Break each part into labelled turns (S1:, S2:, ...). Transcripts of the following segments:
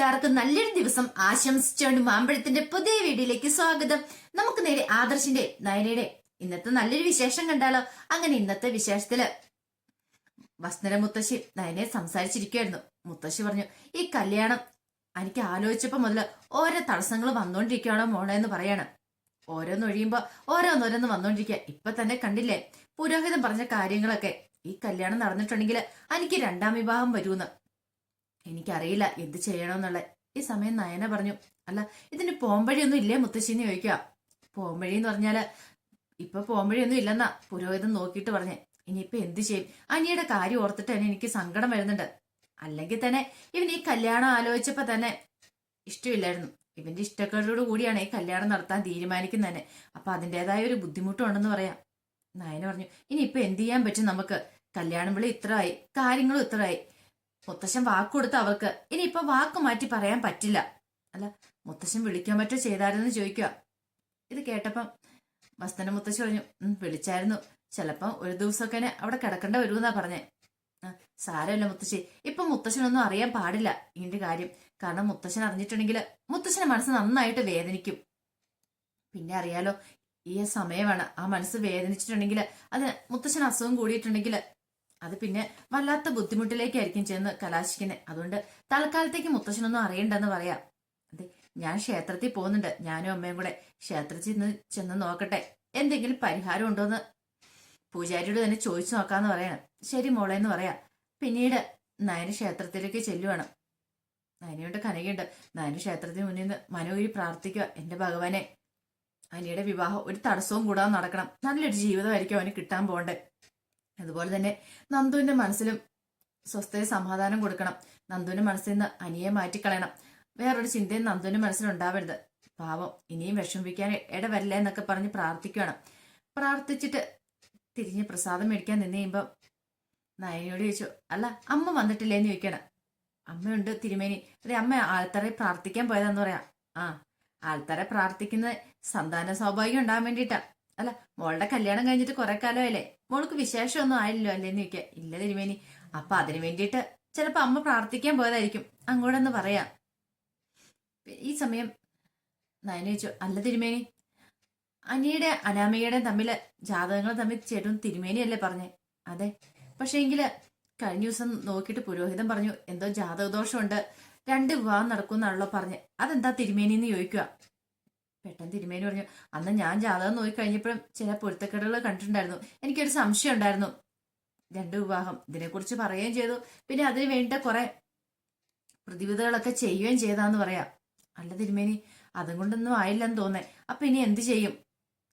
S1: കൂട്ടുകാർക്ക് നല്ലൊരു ദിവസം ആശംസിച്ചുകൊണ്ട് മാമ്പഴത്തിന്റെ പുതിയ വീഡിയോയിലേക്ക് സ്വാഗതം. നമുക്ക് നേരെ ആദർശിന്റെ നയനയുടെ ഇന്നത്തെ നല്ലൊരു വിശേഷം കണ്ടാലോ? അങ്ങനെ ഇന്നത്തെ വിശേഷത്തിൽ വസ്തുര മുത്തശ്ശി നയനെ സംസാരിച്ചിരിക്കുവായിരുന്നു. മുത്തശ്ശി പറഞ്ഞു ഈ കല്യാണം എനിക്ക് ആലോചിച്ചപ്പോ മുതൽ ഓരോ തടസ്സങ്ങൾ വന്നോണ്ടിരിക്കുകയാണോ മോളെ എന്ന് പറയാണ്. ഓരോന്നൊഴിയുമ്പോ ഓരോന്നോരോന്ന് വന്നോണ്ടിരിക്കുക ഇപ്പൊ തന്നെ കണ്ടില്ലേ? പുരോഹിതം പറഞ്ഞ കാര്യങ്ങളൊക്കെ. ഈ കല്യാണം നടന്നിട്ടുണ്ടെങ്കിൽ എനിക്ക് രണ്ടാം വിവാഹം വരൂന്ന് എനിക്കറിയില്ല എന്ത് ചെയ്യണമെന്നുള്ള ഈ സമയം നയന പറഞ്ഞു അല്ല ഇതിന് പോംവഴിയൊന്നും ഇല്ലേ മുത്തശ്ശിന്ന് ചോദിക്കുക. പോംവഴി എന്ന് പറഞ്ഞാൽ ഇപ്പൊ പോംവഴിയൊന്നും ഇല്ലെന്നാ പുരോഹിതൻ നോക്കിയിട്ട് പറഞ്ഞേ. ഇനിയിപ്പൊ എന്ത് ചെയ്യും? അനിയുടെ കാര്യം ഓർത്തിട്ട് തന്നെ എനിക്ക് സങ്കടം വരുന്നുണ്ട്. അല്ലെങ്കിൽ തന്നെ ഇവൻ ഈ കല്യാണം ആലോചിച്ചപ്പോ തന്നെ ഇഷ്ടമില്ലായിരുന്നു. ഇവന്റെ ഇഷ്ടക്കേടോട് കൂടിയാണ് ഈ കല്യാണം നടത്താൻ തീരുമാനിക്കുന്നത് തന്നെ അപ്പൊ അതിന്റെതായ ഒരു ബുദ്ധിമുട്ടുണ്ടെന്ന് പറയാം. നയന പറഞ്ഞു ഇനിയിപ്പൊ എന്ത് ചെയ്യാൻ പറ്റും നമുക്ക്? കല്യാണം വിളി ഇത്രയായി കാര്യങ്ങളും ഇത്രയായി മുത്തശ്ശൻ വാക്ക് കൊടുത്ത അവർക്ക് ഇനിയിപ്പൊ വാക്ക് മാറ്റി പറയാൻ പറ്റില്ല. അല്ല മുത്തശ്ശൻ വിളിക്കാൻ പറ്റോ ചെയ്തായിരുന്നു ചോദിക്കുക. ഇത് കേട്ടപ്പം വസ്തന മുത്തശ്ശി പറഞ്ഞു വിളിച്ചായിരുന്നു. ചിലപ്പം ഒരു ദിവസമൊക്കെ അവിടെ കിടക്കേണ്ട വരുമെന്നാ പറഞ്ഞേ. "ആ, സാരമില്ല മുത്തശ്ശി. ഇപ്പൊ മുത്തശ്ശനൊന്നും അറിയാൻ പാടില്ല ഇതിന്റെ കാര്യം. കാരണം മുത്തശ്ശൻ അറിഞ്ഞിട്ടുണ്ടെങ്കിൽ മുത്തശ്ശന്റെ മനസ്സ് നന്നായിട്ട് വേദനിക്കും. പിന്നെ അറിയാലോ ഈ സമയമാണ് ആ മനസ്സ് വേദനിച്ചിട്ടുണ്ടെങ്കിൽ അത് മുത്തശ്ശൻ അസുഖം കൂടിയിട്ടുണ്ടെങ്കിൽ അത് പിന്നെ വല്ലാത്ത ബുദ്ധിമുട്ടിലേക്കായിരിക്കും ചെന്ന് കലാശിക്കുന്നത് അതുകൊണ്ട് തൽക്കാലത്തേക്ക് മുത്തശ്ശനൊന്നും അറിയണ്ടെന്ന് പറയാം. അതെ ഞാൻ ക്ഷേത്രത്തിൽ പോകുന്നുണ്ട്. ഞാനും അമ്മയും കൂടെ ക്ഷേത്രത്തിൽ നിന്ന് ചെന്ന് നോക്കട്ടെ. എന്തെങ്കിലും പരിഹാരം ഉണ്ടോന്ന് പൂജാരിയോട് തന്നെ ചോദിച്ചു നോക്കാന്ന് പറയണം ശരി മോളെ എന്ന് പറയാം. പിന്നീട് നയന ക്ഷേത്രത്തിലേക്ക് ചെല്ലുവാണ്. നയനയുണ്ട് കനകയുണ്ട്. നയന ക്ഷേത്രത്തിന് മുന്നിൽ നിന്ന് മനോഹരി പ്രാർത്ഥിക്കുക. എന്റെ ഭഗവാനെ അനിയുടെ വിവാഹം ഒരു തടസ്സവും കൂടാതെ നടക്കണം. നല്ലൊരു ജീവിതമായിരിക്കും അവന് കിട്ടാൻ പോണ്ടേ അതുപോലെ തന്നെ നന്ദുവിന്റെ മനസ്സിലും സ്വസ്ഥയെ സമാധാനം കൊടുക്കണം. നന്ദുവിന്റെ മനസ്സിൽ നിന്ന് അനിയെ മാറ്റിക്കളയണം. വേറൊരു ചിന്തയും നന്ദുവിന്റെ മനസ്സിലുണ്ടാവരുത് പാവം ഇനിയും വിഷമിപ്പിക്കാൻ ഇടവരില്ല എന്നൊക്കെ പറഞ്ഞ് പ്രാർത്ഥിക്കുകയാണ്. പ്രാർത്ഥിച്ചിട്ട് തിരിഞ്ഞ് പ്രസാദം മേടിക്കാൻ നിന്ന് കഴിയുമ്പോൾ നയനയോട് ചോദിച്ചു അല്ല അമ്മ വന്നിട്ടില്ലേന്ന് ചോദിക്കണം അമ്മയുണ്ട് തിരുമേനി. അതെ അമ്മ ആൾത്തറയിൽ പ്രാർത്ഥിക്കാൻ പോയതാന്ന് പറയാം. ആ ആൾത്തറ പ്രാർത്ഥിക്കുന്നത് സന്താന സൗഭാഗ്യം ഉണ്ടാകാൻ വേണ്ടിയിട്ടാ. അല്ല മോളുടെ കല്യാണം കഴിഞ്ഞിട്ട് കുറെ കാലമായില്ലേ? മോൾക്ക് വിശേഷമൊന്നും ആയില്ലല്ലോ അല്ലേന്ന് ചോദിക്കുക ഇല്ല തിരുമേനി. അപ്പൊ അതിനു വേണ്ടിയിട്ട് ചിലപ്പോ അമ്മ പ്രാർത്ഥിക്കാൻ പോയതായിരിക്കും. അങ്ങോട്ടൊന്ന് പറയാം. ഈ സമയം നയന ചോദിച്ചു അല്ല തിരുമേനി അനിയുടെ അനാമികയുടെ തമ്മിൽ ജാതകങ്ങൾ തമ്മിൽ ചേട്ടും തിരുമേനിയല്ലേ പറഞ്ഞേ? അതെ. പക്ഷേ എങ്കിൽ കഴിഞ്ഞ ദിവസം നോക്കിയിട്ട് പുരോഹിതൻ പറഞ്ഞു എന്തോ ജാതകദോഷമുണ്ട് രണ്ട് വിവാഹം നടക്കുമെന്നാണല്ലോ പറഞ്ഞ്. അതെന്താ തിരുമേനി എന്ന് ചോദിക്കുക പെട്ടെന്ന് തിരുമേനി പറഞ്ഞു അന്ന് ഞാൻ ജാതകം നോക്കി കഴിഞ്ഞപ്പോഴും ചില പൊരുത്തക്കെടുകൾ കണ്ടിട്ടുണ്ടായിരുന്നു. എനിക്കൊരു സംശയം ഉണ്ടായിരുന്നു. രണ്ട് വിവാഹം. ഇതിനെക്കുറിച്ച് പറയുകയും ചെയ്തു. പിന്നെ അതിന് വേണ്ട കുറെ പ്രതിവിധകളൊക്കെ ചെയ്യുകയും ചെയ്താന്ന് പറയാം. അല്ല തിരുമേനി അതും കൊണ്ടൊന്നും ആയില്ലെന്ന് തോന്നേ. അപ്പൊ ഇനി എന്ത് ചെയ്യും?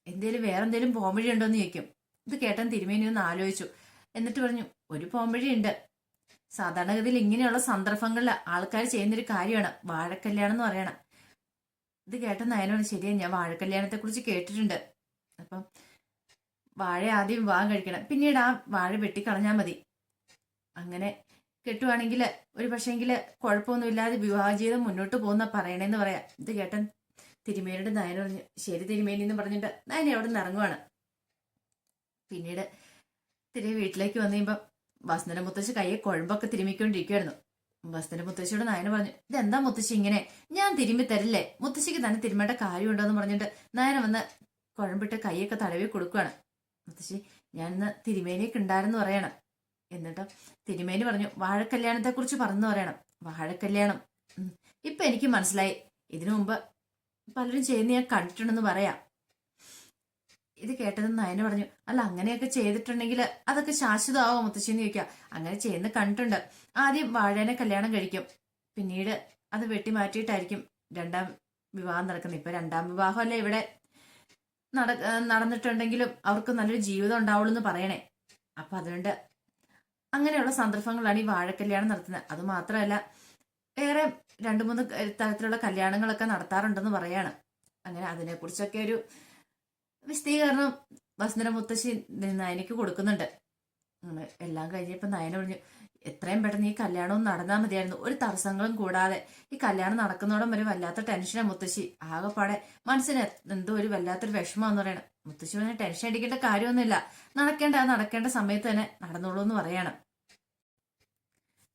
S1: എന്തേലും വേറെ എന്തേലും പോംവഴി ഉണ്ടോ എന്ന് ചോദിക്കും. ഇത് കേട്ടൻ തിരുമേനി ഒന്ന് ആലോചിച്ചു. എന്നിട്ട് പറഞ്ഞു ഒരു പോംവഴി ഉണ്ട്. സാധാരണഗതിയിൽ ഇങ്ങനെയുള്ള സന്ദർഭങ്ങളിൽ ആൾക്കാർ ചെയ്യുന്നൊരു കാര്യമാണ്. വാഴക്കല്യാണം എന്ന് പറയണം. ഇത് കേട്ട നയനോട് ശരിയാ ഞാൻ വാഴക്കല്യാണത്തെ കുറിച്ച് കേട്ടിട്ടുണ്ട്. അപ്പം വാഴ ആദ്യം വിവാഹം കഴിക്കണം. പിന്നീട് ആ വാഴ വെട്ടിക്കളഞ്ഞാൽ മതി. അങ്ങനെ കെട്ടുവാണെങ്കിൽ ഒരു പക്ഷേങ്കിൽ കുഴപ്പമൊന്നുമില്ലാതെ വിവാഹ ജീവിതം മുന്നോട്ട് പോകുന്ന പറയണേന്ന് പറയാം. ഇത് കേട്ടൻ തിരുമേനിയുടെ നയന പറഞ്ഞു ശരി തിരുമേനി എന്ന് പറഞ്ഞിട്ട് നയന അവിടെ നിന്ന് ഇറങ്ങുവാണ്. പിന്നീട് തിരികെ വീട്ടിലേക്ക് വന്നു കഴിയുമ്പോൾ വസന്തന മുത്തശ്ശി കയ്യെ കുഴമ്പൊക്കെ തിരുമിക്കൊണ്ടിരിക്കുവായിരുന്നു. വസന്തന മുത്തശ്ശിയോട് നയന പറഞ്ഞു ഇതെന്താ മുത്തശ്ശി ഇങ്ങനെ? ഞാൻ തിരുമ്പി തരില്ലേ? മുത്തശ്ശിക്ക് തന്നെ തിരുമേണ്ട കാര്യമുണ്ടോ എന്ന് പറഞ്ഞിട്ട് നയന വന്ന് കുഴമ്പിട്ട് കൈയൊക്കെ തടവി കൊടുക്കുകയാണ് മുത്തശ്ശി ഞാൻ ഇന്ന് തിരുമേനിയൊക്കെ ഉണ്ടായിരുന്നു പറയണം. എന്നിട്ട് തിരുമേനി പറഞ്ഞു വാഴക്കല്യാണത്തെ കുറിച്ച് പറഞ്ഞു പറയണം. വാഴക്കല്യാണം. ഇപ്പൊ എനിക്ക് മനസ്സിലായി. ഇതിനു മുമ്പ് പലരും ചെയ്യുന്ന ഞാൻ കണ്ടിട്ടുണ്ടെന്ന് പറയാം. ഇത് കേട്ടത് നയന പറഞ്ഞു അല്ല അങ്ങനെയൊക്കെ ചെയ്തിട്ടുണ്ടെങ്കിൽ അതൊക്കെ ശാശ്വതമാവോ? മുത്തശ്ശിന്ന് ചോദിക്കുക. അങ്ങനെ ചെയ്യുന്ന കണ്ടിട്ടുണ്ട്. ആദ്യം വാഴേനെ കല്യാണം കഴിക്കും. പിന്നീട് അത് വെട്ടി മാറ്റിയിട്ടായിരിക്കും രണ്ടാം വിവാഹം നടക്കുന്നത്. ഇപ്പൊ രണ്ടാം വിവാഹമല്ലേ ഇവിടെ നട നടന്നിട്ടുണ്ടെങ്കിലും അവർക്ക് നല്ലൊരു ജീവിതം ഉണ്ടാവുള്ളൂ എന്ന് പറയണേ. അപ്പൊ അതുകൊണ്ട് അങ്ങനെയുള്ള സന്ദർഭങ്ങളാണ് ഈ വാഴക്കല്യാണം നടത്തുന്നത്. അത് മാത്രമല്ല വേറെ രണ്ടു മൂന്ന് തരത്തിലുള്ള കല്യാണങ്ങളൊക്കെ നടത്താറുണ്ടെന്ന് പറയാണ്. അങ്ങനെ അതിനെക്കുറിച്ചൊക്കെ ഒരു വിശദീകരണം വസുന്ധര മുത്തശ്ശി നയനയ്ക്ക് കൊടുക്കുന്നുണ്ട്. എല്ലാം കഴിഞ്ഞപ്പോൾ നയന പറഞ്ഞു എത്രയും പെട്ടെന്ന് ഈ കല്യാണവും നടന്നാൽ മതിയായിരുന്നു. ഒരു തടസ്സങ്ങളും കൂടാതെ ഈ കല്യാണം നടക്കുന്നോടം വരെ വല്ലാത്ത ടെൻഷനാണ് മുത്തശ്ശി. ആകെപ്പാടെ മനസ്സിന് എന്തോ ഒരു വല്ലാത്തൊരു വിഷമമെന്ന് പറയണം. മുത്തശ്ശി പറഞ്ഞ ടെൻഷൻ അടിക്കേണ്ട കാര്യമൊന്നുമില്ല. നടക്കേണ്ട നടക്കേണ്ട സമയത്ത് തന്നെ നടന്നോളൂ എന്ന് പറയണം.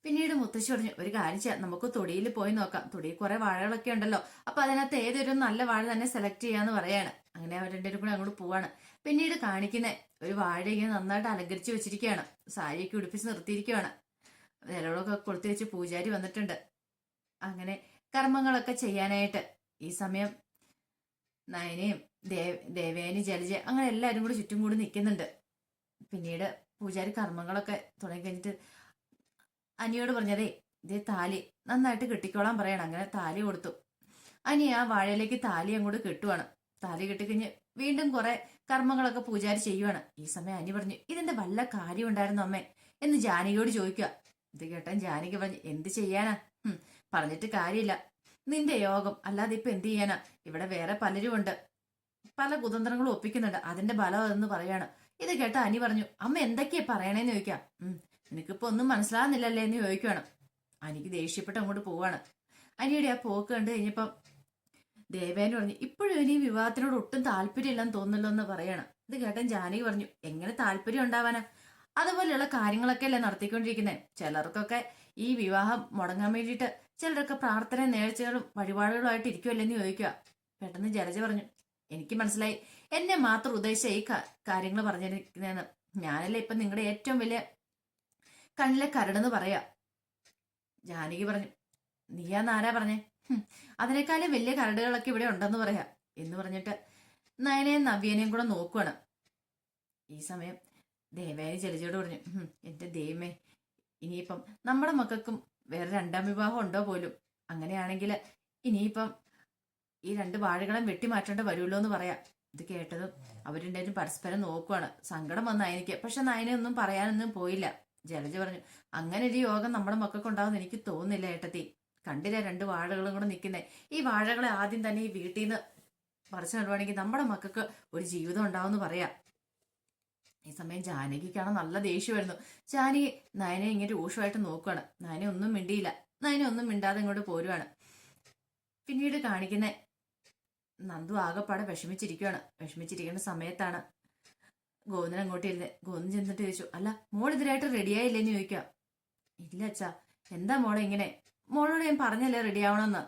S1: പിന്നീട് മുത്തശ്ശി പറഞ്ഞു ഒരു കാര്യം ചെയ്യാം. നമുക്ക് തൊടിയിൽ പോയി നോക്കാം. തൊടിയിൽ കുറെ വാഴകളൊക്കെ ഉണ്ടല്ലോ. അപ്പൊ അതിനകത്ത് ഏതൊരു നല്ല വാഴ തന്നെ സെലക്ട് ചെയ്യാന്ന് പറയാണ്. അങ്ങനെ അവർ രണ്ടുപേരും കൂടെ അങ്ങോട്ട് പോവാണ്. പിന്നീട് കാണിക്കുന്ന ഒരു വാഴ ഇങ്ങനെ നന്നായിട്ട് അലങ്കരിച്ച് വെച്ചിരിക്കുകയാണ്. സാരിയൊക്കെ ഉടുപ്പിച്ച് നിർത്തിയിരിക്കുകയാണ്. നിലവിളൊക്കെ കൊളുത്തി വെച്ച് പൂജാരി വന്നിട്ടുണ്ട്. അങ്ങനെ കർമ്മങ്ങളൊക്കെ ചെയ്യാനായിട്ട് ഈ സമയം നയനയും ദേവ് ദേവേനി ജലജ അങ്ങനെ എല്ലാവരും കൂടി ചുറ്റും കൂടി നിൽക്കുന്നുണ്ട്. പിന്നീട് പൂജാരി കർമ്മങ്ങളൊക്കെ തുടങ്ങി കഴിഞ്ഞിട്ട് അനിയോട് പറഞ്ഞതേ ഇതേ താലി നന്നായിട്ട് കെട്ടിക്കോളാൻ പറയണം. അങ്ങനെ താലി കൊടുത്തു. അനി ആ വാഴയിലേക്ക് താലി അങ്ങോട്ട് കെട്ടുവാണ്. താലി കെട്ടിക്കഴിഞ്ഞ് വീണ്ടും കുറെ കർമ്മങ്ങളൊക്കെ പൂജാരി ചെയ്യുവാണ്. ഈ സമയം അനി പറഞ്ഞു ഇതിന്റെ വല്ല കാര്യം ഉണ്ടായിരുന്നു അമ്മേ? എന്ന് ജാനകിയോട് ചോദിക്കുക. ഇത് കേട്ടാൻ ജാനകി പറഞ്ഞു എന്ത് ചെയ്യാനാ? പറഞ്ഞിട്ട് കാര്യമില്ല. നിന്റെ യോഗം അല്ലാതെ ഇപ്പൊ എന്ത് ചെയ്യാനാ? ഇവിടെ വേറെ പലരും ഉണ്ട്. പല കുതന്ത്രങ്ങളും ഒപ്പിക്കുന്നുണ്ട്. അതിന്റെ ബലം അതെന്ന് പറയാണ്. ഇത് കേട്ട അനി പറഞ്ഞു അമ്മ എന്തൊക്കെയാ പറയണേന്ന് ചോദിക്കാം. നിനക്കിപ്പോ ഒന്നും മനസ്സിലാകുന്നില്ലല്ലേ എന്ന് ചോദിക്കുവാണ്. അനിക്ക് ദേഷ്യപ്പെട്ട് അങ്ങോട്ട് പോവാണ്. അനിയുടെ ആ പോക്ക് കണ്ടു കഴിഞ്ഞപ്പം ദേവേന് പറഞ്ഞു ഇപ്പോഴും ഇനി വിവാഹത്തിനോട് ഒട്ടും താല്പര്യമില്ലെന്ന് തോന്നുന്നല്ലോ എന്ന് പറയണം. ഇത് കേട്ടൻ ജാനകി പറഞ്ഞു എങ്ങനെ താല്പര്യം ഉണ്ടാവാനാ? അതുപോലെയുള്ള കാര്യങ്ങളൊക്കെ അല്ലേ നടത്തിക്കൊണ്ടിരിക്കുന്നത് ചിലർക്കൊക്കെ ഈ വിവാഹം മുടങ്ങാൻ വേണ്ടിയിട്ട് ചിലരൊക്കെ പ്രാർത്ഥന നേർച്ചകളും വഴിപാടുകളുമായിട്ട് ഇരിക്കുമല്ലെന്ന് ചോദിക്കുക പെട്ടെന്ന് ജലജ പറഞ്ഞു എനിക്ക് മനസ്സിലായി. എന്നെ മാത്രം ഉദ്ദേശിച്ച ഈ കാര്യങ്ങൾ പറഞ്ഞിരിക്കുന്നതെന്ന്. ഞാനല്ലേ ഇപ്പൊ നിങ്ങളുടെ ഏറ്റവും വലിയ കണ്ണിലെ കരടെന്ന് പറയാ. ജാനകി പറഞ്ഞു നീയാന്നാരാ പറഞ്ഞേ? അതിനേക്കാളും വലിയ കരടുകളൊക്കെ ഇവിടെ ഉണ്ടെന്ന് പറയാ. എന്ന് പറഞ്ഞിട്ട് നയനയും നവ്യനെയും കൂടെ നോക്കുവാണ്. ഈ സമയം ദേവേനെ ജലജയോട് പറഞ്ഞു "ഹും, എന്റെ ദൈവമേ ഇനിയിപ്പം നമ്മുടെ മക്കൾക്കും വേറെ രണ്ടാം വിവാഹം ഉണ്ടോ പോലും? അങ്ങനെയാണെങ്കിൽ ഇനിയിപ്പം ഈ രണ്ട് വാഴകളും വെട്ടിമാറ്റേണ്ട വരുമല്ലോ എന്ന് പറയാം. ഇത് കേട്ടതും അവരുണ്ടായിരുന്നു പരസ്പരം നോക്കുവാണ്. സങ്കടം വന്ന എനിക്ക് പക്ഷെ നയനൊന്നും പറയാനൊന്നും പോയില്ല. ജലജ പറഞ്ഞു അങ്ങനെ ഒരു യോഗം നമ്മുടെ മക്കൾക്ക് ഉണ്ടാവുമെന്ന് എനിക്ക് തോന്നുന്നില്ല ഏട്ടത്തി. കണ്ടില്ല രണ്ട് വാഴകളും കൂടെ നിൽക്കുന്നത് ഈ വാഴകളെ ആദ്യം തന്നെ ഈ വീട്ടിൽ നിന്ന് പറിച്ചു നടുവാണെങ്കിൽ നമ്മുടെ മക്കൾക്ക് ഒരു ജീവിതം ഉണ്ടാവുമെന്ന് പറയാം. ഈ സമയം ജാനകിക്കാണ് നല്ല ദേഷ്യമായിരുന്നു ജാനകി നയനെ ഇങ്ങനെ രൂക്ഷമായിട്ട് നോക്കുകയാണ് നയനെ ഒന്നും മിണ്ടിയില്ല. നയനെ ഒന്നും മിണ്ടാതെ ഇങ്ങോട്ട് പോരുവാണ്. പിന്നീട് കാണിക്കുന്ന നന്ദു ആകെപ്പാടെ വിഷമിച്ചിരിക്കുകയാണ് വിഷമിച്ചിരിക്കുന്ന സമയത്താണ് ഗോവിന്ദൻ അങ്ങോട്ട് ഇരുന്ന് ഗോവിന്ദൻ ചെന്നിട്ട് ചോദിച്ചു അല്ല മോൾ ഇതിനായിട്ട് റെഡിയായില്ലേന്ന് ചോദിക്കാം. ഇല്ല അച്ഛാ. എന്താ മോളെ ഇങ്ങനെ മോളോട് ഞാൻ പറഞ്ഞല്ലേ റെഡി ആവണമെന്ന്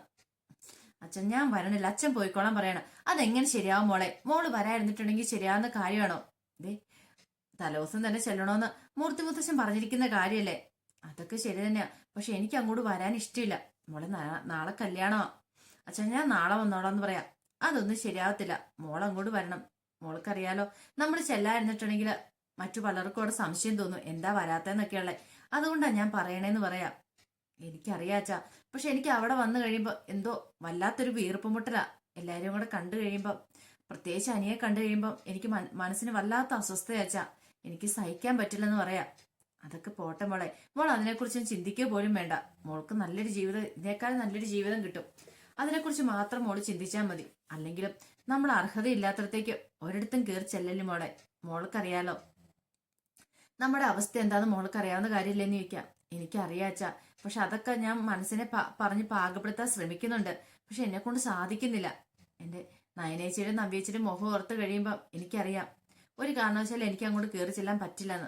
S1: അച്ഛൻ ഞാൻ വരണില്ല. അച്ഛൻ പോയിക്കോളാൻ പറയണം. അതെങ്ങനെ ശരിയാവും മോളെ? മോൾ വരായിരുന്നിട്ടുണ്ടെങ്കിൽ ശരിയാവുന്ന കാര്യമാണോ? ദേ തലേദിവസം തന്നെ ചെല്ലണോന്ന് മൂർത്തി മുത്തശ്ശൻ പറഞ്ഞിരിക്കുന്ന കാര്യമല്ലേ അതൊക്കെ ശരി തന്നെയാ. പക്ഷെ എനിക്ക് അങ്ങോട്ട് വരാൻ ഇഷ്ടമില്ല മോളെ നാളെ കല്യാണമാ. അച്ഛൻ ഞാൻ നാളെ വന്നോളാന്ന് പറയാം. അതൊന്നും ശരിയാവത്തില്ല. മോൾ അങ്ങോട്ട് വരണം. മോൾക്കറിയാലോ നമ്മൾ ചെല്ലായിരുന്നിട്ടുണ്ടെങ്കിൽ മറ്റു പലർക്കും അവിടെ സംശയം തോന്നും. എന്താ വരാത്തെന്നൊക്കെയുള്ളത് അതുകൊണ്ടാണ് ഞാൻ പറയണേന്ന് പറയാം. എനിക്കറിയാച്ചാ. പക്ഷെ എനിക്ക് അവിടെ വന്നു കഴിയുമ്പോൾ എന്തോ വല്ലാത്തൊരു വീർപ്പുമുട്ടലാ എല്ലാവരും കൂടെ കണ്ടു കഴിയുമ്പോൾ പ്രത്യേകിച്ച് അനിയെ കണ്ടു കഴിയുമ്പോൾ എനിക്ക് മന- മനസ്സിന് വല്ലാത്ത അസ്വസ്ഥയാച്ച. എനിക്ക് സഹിക്കാൻ പറ്റില്ലെന്ന് പറയാം. അതൊക്കെ പോട്ടെ മോളെ. മോൾ അതിനെക്കുറിച്ച് ചിന്തിക്കുക പോലും വേണ്ട. മോൾക്ക് നല്ലൊരു ജീവിതം ഇതിനേക്കാളും നല്ലൊരു ജീവിതം കിട്ടും. അതിനെക്കുറിച്ച് മാത്രം മോൾ ചിന്തിച്ചാൽ മതി. അല്ലെങ്കിലും നമ്മൾ അർഹതയില്ലാത്തടത്തേക്ക് ഒരിടത്തും കയറി ചെല്ലല്ലേ മോളെ? മോൾക്കറിയാലോ. നമ്മുടെ അവസ്ഥ എന്താന്ന് മോൾക്കറിയാവുന്ന കാര്യമില്ലെന്ന് ചോദിക്കാം. എനിക്കറിയാച്ചാ. പക്ഷെ അതൊക്കെ ഞാൻ മനസ്സിനെ പറഞ്ഞ് പാകപ്പെടുത്താൻ ശ്രമിക്കുന്നുണ്ട്. പക്ഷെ എന്നെ കൊണ്ട് സാധിക്കുന്നില്ല. എന്റെ നയനേച്ചിയുടെ നവ്യേച്ചിയുടെ മുഖം ഓർത്ത് കഴിയുമ്പോൾ എനിക്കറിയാം. ഒരു കാരണവശാലും എനിക്ക് അങ്ങോട്ട് കയറി ചെല്ലാൻ പറ്റില്ലെന്ന്.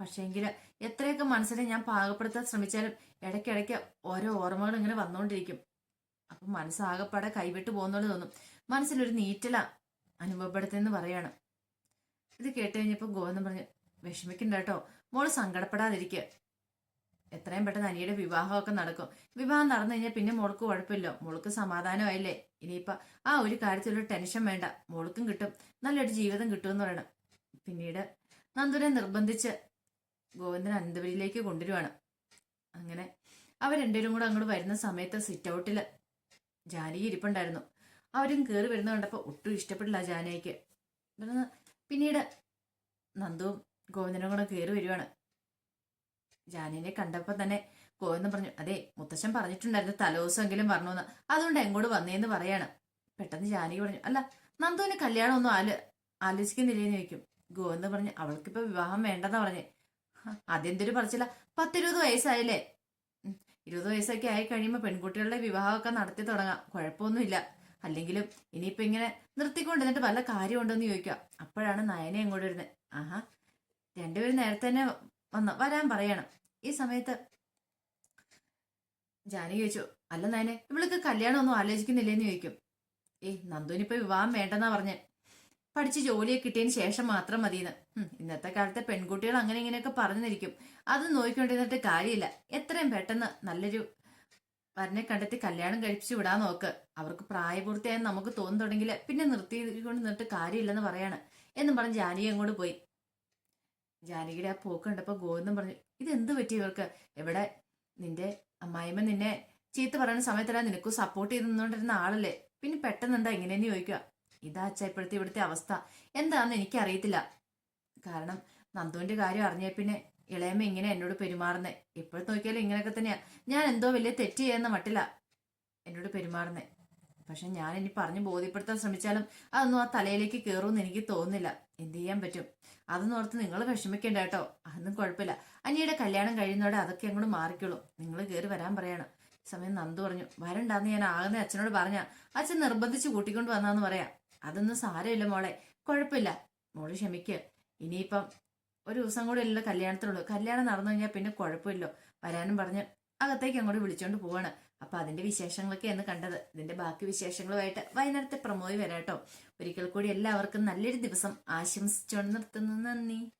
S1: പക്ഷേങ്കിൽ എത്രയൊക്കെ മനസ്സിനെ ഞാൻ പാകപ്പെടുത്താൻ ശ്രമിച്ചാലും ഇടയ്ക്കിടയ്ക്ക് ഓരോ ഓർമ്മകൾ ഇങ്ങനെ വന്നുകൊണ്ടിരിക്കും. അപ്പൊ മനസ്സാകപ്പാടെ കൈവിട്ട് പോകുന്നോണ്ട് തോന്നും. മനസ്സിലൊരു നീറ്റല അനുഭവപ്പെടുത്തെന്ന് പറയാണ്. ഇത് കേട്ട് കഴിഞ്ഞപ്പോൾ ഗോവിന്ദൻ പറഞ്ഞു വിഷമിക്കണ്ട കേട്ടോ. മോൾ സങ്കടപ്പെടാതിരിക്കുക എത്രയും പെട്ടെന്ന് അനിയുടെ വിവാഹമൊക്കെ നടക്കും. വിവാഹം നടന്നു കഴിഞ്ഞാൽ പിന്നെ മോൾക്ക് കുഴപ്പമില്ല. മോൾക്ക് സമാധാനമായില്ലേ? ഇനിയിപ്പ ആ ഒരു കാര്യത്തിലൊരു ടെൻഷൻ വേണ്ട. മോൾക്കും കിട്ടും. നല്ലൊരു ജീവിതം കിട്ടുമെന്ന് പറയണം. പിന്നീട് നന്ദുരെ നിർബന്ധിച്ച് ഗോവിന്ദൻ അനന്തപുരിയിലേക്ക് കൊണ്ടുവരുവാണ്. അങ്ങനെ അവർ രണ്ടുപേരും കൂടെ അങ്ങോട്ട് വരുന്ന സമയത്ത് സിറ്റ് ഔട്ടിൽ ജാനകി ഇരിപ്പുണ്ടായിരുന്നു. അവരും കയറി വരുന്ന കണ്ടപ്പോൾ ഒട്ടും ഇഷ്ടപ്പെട്ടില്ല ജാനകിക്ക്. പിന്നീട് നന്ദുവും ഗോവിന്ദനും കൂടെ കയറി വരുവാണ്. ജാനിനെ കണ്ടപ്പോൾ തന്നെ ഗോവിന്ദൻ പറഞ്ഞു അതെ മുത്തശ്ശൻ പറഞ്ഞിട്ടുണ്ടായിരുന്നു തലേദിവസമെങ്കിലും പറഞ്ഞോന്ന് അതുകൊണ്ട് എങ്ങോട്ട് വന്നേന്ന് പറയാണ്. പെട്ടെന്ന് ജാനകി പറഞ്ഞു അല്ല നന്ദുവിന് കല്യാണം ഒന്നും ആൽ ആലോചിക്കുന്നില്ലേന്ന് ചോദിക്കും. ഗോവെന്ന് പറഞ്ഞു അവൾക്കിപ്പോ വിവാഹം വേണ്ടെന്നാ പറഞ്ഞേ. "ഹ, അതെന്തൊരു പറച്ചില്ല പത്തിരുപത് വയസ്സായില്ലേ? ഇരുപത് വയസ്സൊക്കെ ആയി കഴിയുമ്പോൾ പെൺകുട്ടികളുടെ വിവാഹമൊക്കെ നടത്തി തുടങ്ങാം. കുഴപ്പമൊന്നുമില്ല. അല്ലെങ്കിലും ഇനിയിപ്പോ ഇങ്ങനെ നിർത്തിക്കൊണ്ടിരുന്നിട്ട് വല്ല കാര്യമുണ്ടെന്ന് ചോദിക്കുക. അപ്പോഴാണ് നയനെ അങ്ങോട്ട് വരുന്നത്. ആഹാ രണ്ടുപേരും നേരത്തെ തന്നെ വന്ന് വരാൻ പറയണം. ഈ സമയത്ത് ജാനകി ചോദിച്ചു അല്ല നയനെ ഇവൾക്ക് കല്യാണം ഒന്നും ആലോചിക്കുന്നില്ലേന്ന് ചോദിക്കും. ഏയ് നന്ദുവിനിപ്പോ വിവാഹം വേണ്ടെന്നാ പറഞ്ഞ്. പഠിച്ച് ജോലിയൊക്കെ കിട്ടിയതിന് ശേഷം മാത്രം മതിയെന്ന്. ഇന്നത്തെ കാലത്തെ പെൺകുട്ടികൾ അങ്ങനെ ഇങ്ങനെയൊക്കെ പറഞ്ഞിരിക്കും അത് നോക്കിക്കൊണ്ടിരുന്നിട്ട് കാര്യമില്ല. എത്രയും പെട്ടെന്ന് നല്ലൊരു വരനെ കണ്ടെത്തി കല്യാണം കഴിപ്പിച്ചു വിടാൻ നോക്ക്. അവർക്ക് പ്രായപൂർത്തിയായെന്ന് നമുക്ക് തോന്നുന്നുണ്ടെങ്കിൽ പിന്നെ നിർത്തിക്കൊണ്ട് നിന്നിട്ട് കാര്യമില്ലെന്ന് പറയാണ്. എന്നും പറഞ്ഞ് ജാനകി അങ്ങോട്ട് പോയി. ജാനകിയുടെ ആ പോക്ക് കണ്ടപ്പോ ഗോവിന്ദൻ പറഞ്ഞു ഇതെന്ത് പറ്റി ഇവർക്ക് എവിടെ നിന്റെ അമ്മായിമ്മ നിന്നെ ചീത്ത പറയുന്ന സമയത്തല്ല നിനക്കും സപ്പോർട്ട് ചെയ്ത് നിന്നോണ്ടിരുന്ന ആളല്ലേ? പിന്നെ പെട്ടെന്നുണ്ടാ ഇങ്ങനെയെന്ന് ചോദിക്കുക? ഇതാ അച്ഛ ഇപ്പോഴത്തെ ഇവിടുത്തെ അവസ്ഥ. എന്താണെന്ന് എനിക്കറിയത്തില്ല. കാരണം നന്ദുവിന്റെ കാര്യം അറിഞ്ഞേ പിന്നെ ഇളയമ്മ ഇങ്ങനെ എന്നോട് പെരുമാറുന്നേ. ഇപ്പോഴത്തെ നോക്കിയാലും ഇങ്ങനെയൊക്കെ തന്നെയാ. ഞാൻ എന്തോ വലിയ തെറ്റ് ചെയ്യുന്ന മട്ടില്ല എന്നോട് പെരുമാറുന്നേ. പക്ഷെ ഞാൻ ഇനി പറഞ്ഞു ബോധ്യപ്പെടുത്താൻ ശ്രമിച്ചാലും അതൊന്നും ആ തലയിലേക്ക് കയറുമെന്ന് എനിക്ക് തോന്നുന്നില്ല. എന്ത് ചെയ്യാൻ പറ്റും? അതെന്ന് ഓർത്ത് നിങ്ങൾ വിഷമിക്കണ്ട കേട്ടോ. അതൊന്നും കുഴപ്പമില്ല. അനിയുടെ കല്യാണം കഴിയുന്നതോടെ അതൊക്കെ അങ്ങോട്ട് മാറിക്കോളും. നിങ്ങൾ കയറി വരാൻ പറയണം. സമയം നന്ദു പറഞ്ഞു. വരണ്ടാന്ന് ഞാൻ ആകുന്ന അച്ഛനോട് പറഞ്ഞ അച്ഛൻ നിർബന്ധിച്ച് കൂട്ടിക്കൊണ്ട് വന്നാന്ന് പറയാം. അതൊന്നും സാരമില്ല മോളെ. കുഴപ്പമില്ല. മോൾ ക്ഷമിക്ക്. ഇനിയിപ്പം ഒരു ദിവസം കൂടെ അല്ലല്ലോ കല്യാണത്തിനുള്ളൂ. കല്യാണം നടന്നു കഴിഞ്ഞാൽ പിന്നെ കുഴപ്പമില്ലോ. വരാനും പറഞ്ഞ് അകത്തേക്ക് അങ്ങോട്ട് വിളിച്ചോണ്ട് പോവാണ്. അപ്പൊ അതിന്റെ വിശേഷങ്ങളൊക്കെ എന്ന് കണ്ടത്. ഇതിന്റെ ബാക്കി വിശേഷങ്ങളുമായിട്ട് വൈകുന്നേരത്തെ പ്രമോയി വരാട്ടോ ഒരിക്കൽ കൂടി എല്ലാവർക്കും നല്ലൊരു ദിവസം ആശംസിച്ചുകൊണ്ട് നിർത്തുന്നു. നന്ദി.